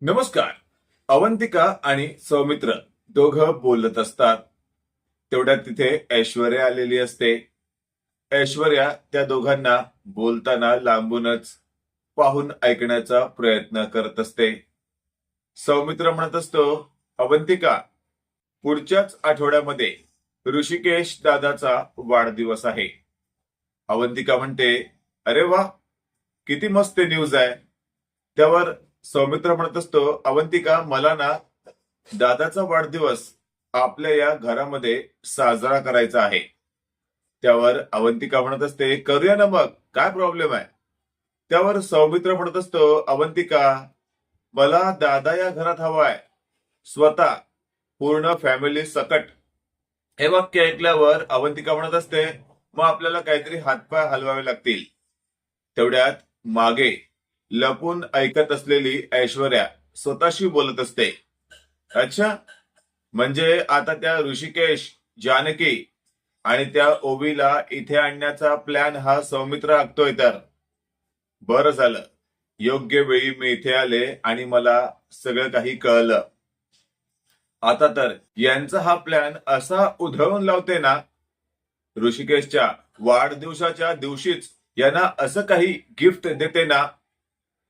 नमस्कार. अवंतिका आणि सौमित्र दोघं बोलत असतात. तेवढ्यात तिथे ऐश्वर्या आलेली असते. ऐश्वर्या त्या दोघांना बोलताना लांबूनच पाहून ऐकण्याचा प्रयत्न करत असते. सौमित्र म्हणत असतो अवंतिका पुढच्याच आठवड्यामध्ये ऋषिकेश दादाचा वाढदिवस आहे. अवंतिका म्हणते अरे वा किती मस्त न्यूज आहे. त्यावर सौमित्र म्हणत असतो अवंतिका मला ना दादाचा वाढदिवस आपल्या या घरामध्ये साजरा करायचा आहे. त्यावर अवंतिका म्हणत असते करूया ना मग काय प्रॉब्लेम आहे? त्यावर सौमित्र म्हणत असतो अवंतिका मला दादा या घरात हवाय. स्वतः पूर्ण फॅमिली सकट. हे वाक्य ऐकल्यावर अवंतिका म्हणत असते मग आपल्याला काहीतरी हातपाय हलवावे लागतील. तेवढ्यात मागे लपून ऐकत असलेली ऐश्वर्या स्वतःशी बोलत असते. अच्छा म्हणजे आता त्या ऋषिकेश जानकी आणि त्या ओबीला इथे आणण्याचा प्लॅन हा सौमित्र आखतोय तर? बरं झालं. योग्य वेळी मी इथे आले आणि मला सगळं काही कळलं. आता तर यांचा हा प्लॅन असा उधळून लावते ना? ऋषिकेशच्या वाढदिवसाच्या दिवशीच यांना असं काही गिफ्ट देते ना?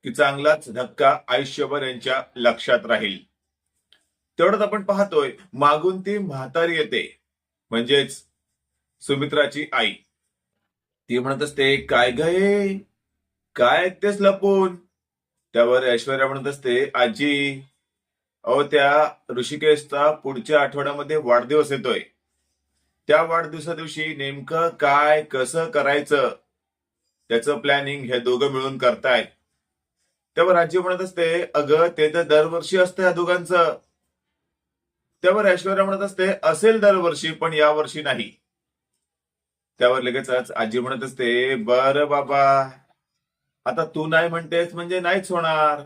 की चांगलाच धक्का आयुष्यभर यांच्या लक्षात राहील. तेवढंच आपण पाहतोय मागून ती म्हातारी येते म्हणजेच सुमित्राची आई. ती म्हणत असते काय गये काय ऐकतेस लपून? त्यावर ऐश्वर्या म्हणत असते आजी अहो त्या ऋषिकेशचा पुढच्या आठवड्यामध्ये वाढदिवस येतोय. त्या वाढदिवसा दिवशी नेमकं काय कसं करायचं? त्याचं प्लॅनिंग हे दोघं मिळून करतायत. त्यावर आजी म्हणत असते अगं ते तर दरवर्षी असतं या दोघांचं. त्यावर ऐश्वर्या म्हणत असते असेल दरवर्षी पण यावर्षी नाही. त्यावर लगेचच आजी म्हणत असते बर बाबा आता तू नाही म्हणतेस म्हणजे नाहीच होणार.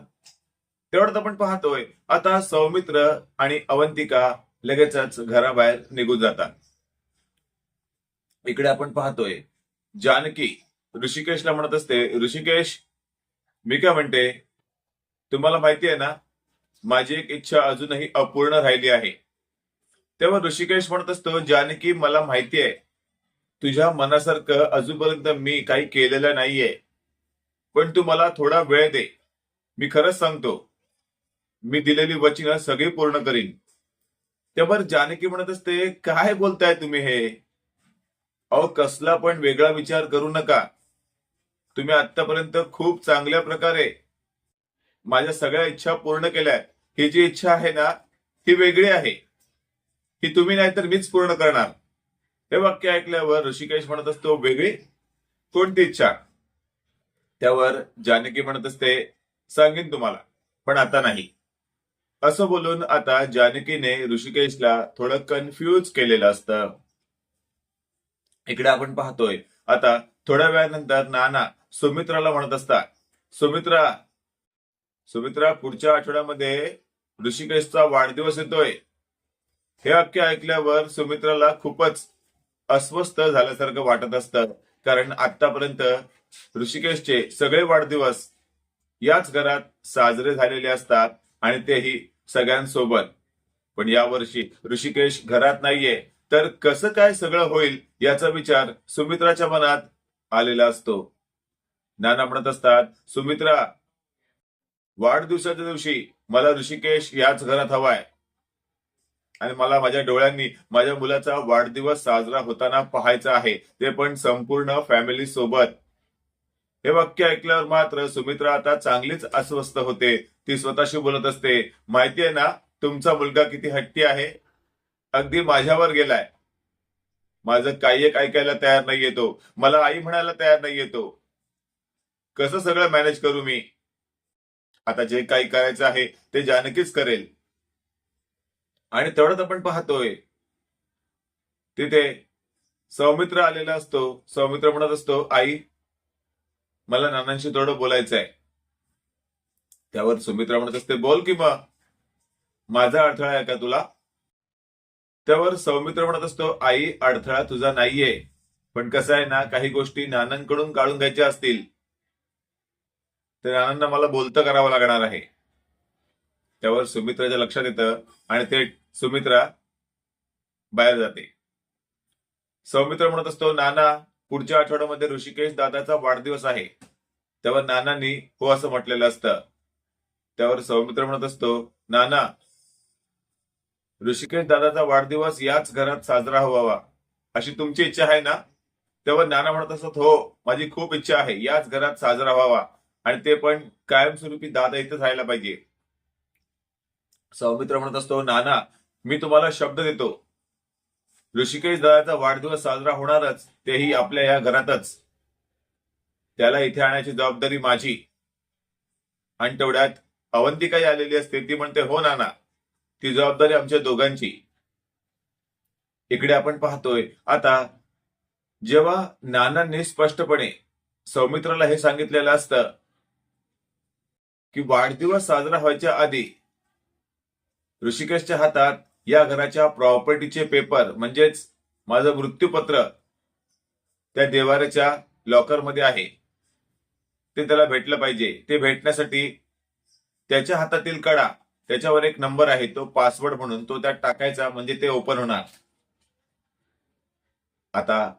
तेवढं आपण पाहतोय आता सौमित्र आणि अवंतिका लगेचच घराबाहेर निघून जातात. इकडे आपण पाहतोय जानकी ऋषिकेशला म्हणत असते ऋषिकेश मी काय म्हणते? तुम्हाला माहिती आहे ना माझी एक इच्छा अजूनही अपूर्ण राहिली आहे. तेव्हा ऋषिकेश म्हणत असतो जानकी मला माहिती आहे तुझ्या मनासारखं अजूनपर्यंत मी काही केलेलं नाहीये पण तू मला थोडा वेळ दे. मी खरंच सांगतो मी दिलेली वचनं सगळी पूर्ण करीन. तेव्हा जानकी म्हणत असते काय बोलताय तुम्ही हे? अहो कसला पण वेगळा विचार करू नका. तुम्ही आतापर्यंत खूप चांगल्या प्रकारे माझ्या सगळ्या इच्छा पूर्ण केल्या ही जी इच्छा आहे ना ही वेगळी आहे. ही तुम्ही नाही तर मीच पूर्ण करणार. हे वाक्य ऐकल्यावर ऋषिकेश म्हणत असतो वेगळी कोणती इच्छा? त्यावर जानकी म्हणत असते सांगेन तुम्हाला पण आता नाही. असं बोलून आता जानकीने ऋषिकेशला थोडं कन्फ्यूज केलेलं असतं. इकडे आपण पाहतोय आता थोड्या वेळानंतर नाना सुमित्राला म्हणत असता सुमित्रा सुमित्रा पुढच्या आठवड्यामध्ये ऋषिकेशचा वाढदिवस येतोय. हे वाक्य ऐकल्यावर सुमित्राला खूपच अस्वस्थ झाल्यासारखं वाटत असतं. कारण आतापर्यंत ऋषिकेशचे सगळे वाढदिवस याच घरात साजरे झालेले असतात आणि तेही सगळ्यांसोबत. पण यावर्षी ऋषिकेश घरात नाहीये. तर कसं काय सगळं होईल याचा विचार सुमित्राच्या मनात आलेला असतो. नाना म्हणत असतात सुमित्रा वाढदिवसाच्या दिवशी मला ऋषिकेश याच घरात हवाय. आणि मला माझ्या डोळ्यांनी माझ्या मुलाचा वाढदिवस साजरा होताना पाहायचा आहे. ते पण संपूर्ण फॅमिली सोबत. हे वाक्य ऐकल्यावर मात्र सुमित्रा आता चांगलीच अस्वस्थ होते. ती स्वतःशी बोलत असते माहिती आहे ना तुमचा मुलगा किती हट्टी आहे? अगदी माझ्यावर गेलाय. माझं काही एक ऐकायला तयार नाही येतो मला आई म्हणायला तयार नाही येतो कसं सगळं मॅनेज करू मी? आता जे काही करायचं आहे ते जानकीच करेल. आणि तेवढंच आपण पाहतोय. तिथे सौमित्र आलेला असतो. सौमित्र म्हणत असतो आई मला नानांशी थोडं बोलायचं आहे त्यावर सुमित्रा म्हणत असते बोल की मग. माझा अडथळा आहे का तुला? त्यावर सौमित्र म्हणत असतो आई अडथळा तुझा नाहीये. पण कसं आहे ना काही गोष्टी नानांकडून काढून घ्यायच्या असतील. तर नानांना मला बोलतं करावं लागणार आहे. त्यावर सुमित्राच्या लक्षात येतं आणि ते सुमित्रा बाहेर जाते. सौमित्र म्हणत असतो नाना पुढच्या आठवड्यामध्ये ऋषिकेश दादाचा वाढदिवस आहे. त्यावर नानांनी हो असं म्हटलेलं असतं. त्यावर सौमित्र म्हणत असतो नाना ऋषिकेश दादाचा वाढदिवस याच घरात साजरा व्हावा अशी तुमची इच्छा आहे ना? तेव्हा नाना म्हणत असत हो माझी खूप इच्छा आहे याच घरात साजरा व्हावा. आणि ते पण कायमस्वरूपी दादा इथं राहायला पाहिजे. सौमित्र म्हणत असतो नाना मी तुम्हाला शब्द देतो. ऋषिकेश दादाचा वाढदिवस साजरा होणारच तेही आपल्या या घरातच. त्याला इथे आणण्याची जबाबदारी माझी. आणि तेवढ्यात अवंतिकाही आलेली असते ती म्हणते हो नाना ती जबाबदारी आमच्या दोघांची. इकडे आपण पाहतोय आता जेव्हा नानांनी स्पष्टपणे सौमित्राला हे सांगितलेलं असतं की वाढदिवस साजरा व्हायच्या आधी ऋषिकेशच्या हातात या घराच्या प्रॉपर्टीचे पेपर म्हणजेच माझं मृत्यूपत्र त्या देवाऱ्याच्या लॉकरमध्ये आहे. ते त्याला भेटलं पाहिजे. ते भेटण्यासाठी त्याच्या हातातील कडा त्याच्यावर एक नंबर आहे तो पासवर्ड म्हणून तो त्यात टाकायचा म्हणजे ते ओपन होणार. आता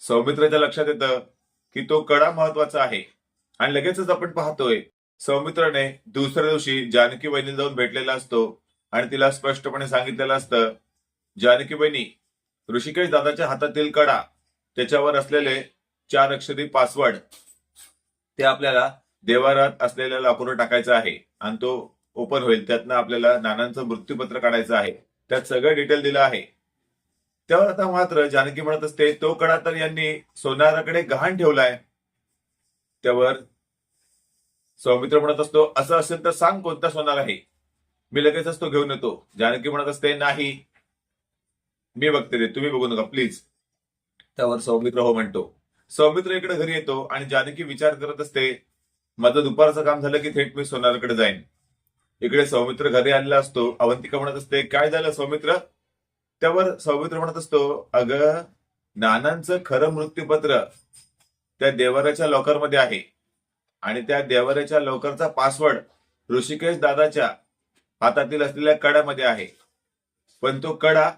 सौमित्रच्या लक्षात येतं की तो कडा महत्त्वाचा आहे. आणि लगेचच आपण पाहतोय सौमित्राने दुसऱ्या दिवशी जानकी बहिणी जाऊन भेटलेला असतो आणि तिला स्पष्टपणे सांगितलेलं असतं जानकी बहिणी ऋषिकेश दादाच्या हातातील कडा त्याच्यावर असलेले चार अक्षरी पासवर्ड ते आपल्याला देवारात असलेल्या लाकूड टाकायचं आहे आणि तो ओपन होईल. त्यातनं आपल्याला नानांचं मृत्यूपत्र काढायचं आहे. त्यात सगळं डिटेल दिलं आहे. त्यावर आता मात्र जानकी म्हणत असते तो कडा तर यांनी सोनाराकडे गहाण ठेवलाय. त्यावर सौमित्र म्हणत असतो असं असेल तर सांग कोणता सोनार आहे मी लगेचच तो घेऊन येतो. जानकी म्हणत असते नाही. मी बघते ते तुम्ही बघू नका प्लीज त्यावर सौमित्र हो म्हणतो. सौमित्र इकडे घरी येतो आणि जानकी विचार करत असते माझं दुपारचं काम झालं की थेट मी सोनारकडे जाईन. इकडे सौमित्र घरी आलेला असतो. अवंतिका म्हणत असते काय झालं सौमित्र? त्यावर सौमित्र म्हणत असतो अगं नानांचं खरं मृत्यूपत्र त्या देवाऱ्याच्या लॉकरमध्ये आहे. आणि त्या देवाऱ्याच्या लवकरचा पासवर्ड ऋषिकेश दादाच्या हातातील असलेल्या कड्यामध्ये आहे. पण तो कडा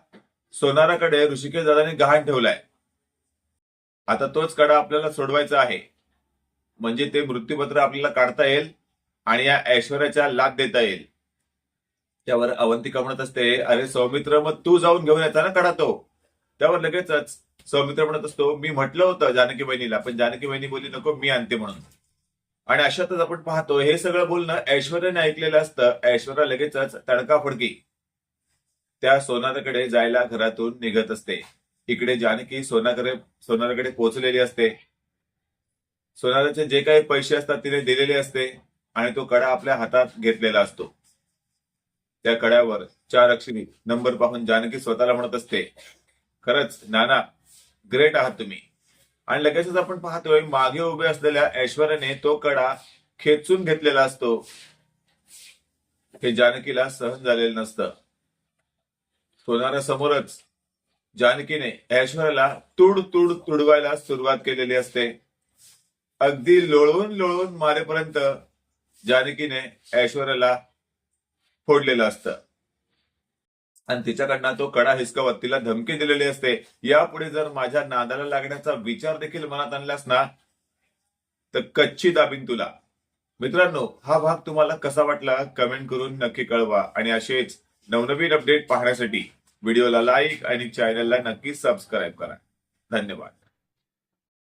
सोनाराकडे ऋषिकेश दादाने गहाण ठेवलाय. आता तोच कडा आपल्याला सोडवायचा आहे. म्हणजे ते मृत्यूपत्र आपल्याला काढता येईल आणि या ऐश्वर्याच्या लाभ देता येईल. त्यावर अवंतिका म्हणत असते अरे सौमित्र मग तू जाऊन घेऊन येता ना कडा तो. त्यावर लगेचच सौमित्र म्हणत असतो मी म्हटलं होतं जानकी बहिणीला पण जानकी बहिणी बोलली नको मी आणते म्हणून. आणि अशातच आपण पाहतो हे सगळं बोलणं ऐश्वर्याने ऐकलेलं असतं. ऐश्वर्या लगेचच तडकाफडकी. त्या सोनाराकडे जायला घरातून निघत असते. इकडे जानकी सोनाकडे सोनाराकडे पोहोचलेली असते. सोनाराचे जे काही पैसे असतात तिने दिलेले असते आणि तो कडा आपल्या हातात घेतलेला असतो. त्या कड्यावर चार अक्षरी नंबर पाहून जानकी स्वतःला म्हणत असते खरंच नाना ग्रेट आहात तुम्ही. आणि लगेचच आपण पाहतोय मागे उभे असलेल्या ऐश्वर्याने तो कडा खेचून घेतलेला असतो हे जानकीला सहन झालेलं नसतं. सोनारासमोरच जानकीने ऐश्वर्याला तुड तुड तुडवायला सुरुवात केलेली असते. अगदी लोळवून लोळवून मारेपर्यंत जानकीने ऐश्वर्याला फोडलेलं असतं. आणि तिच्याकडनं तो कडा हिसकावत तिला धमकी दिलेली असते. यापुढे जर माझ्या नादाला लागण्याचा विचार देखील मनात आणलास ना तर कच्ची दाबीन तुला. मित्रांनो हा भाग तुम्हाला कसा वाटला कमेंट करून नक्की कळवा. आणि असेच नवनवीन अपडेट पाहण्यासाठी व्हिडिओला लाईक आणि चॅनलला नक्की सबस्क्राईब करा. धन्यवाद.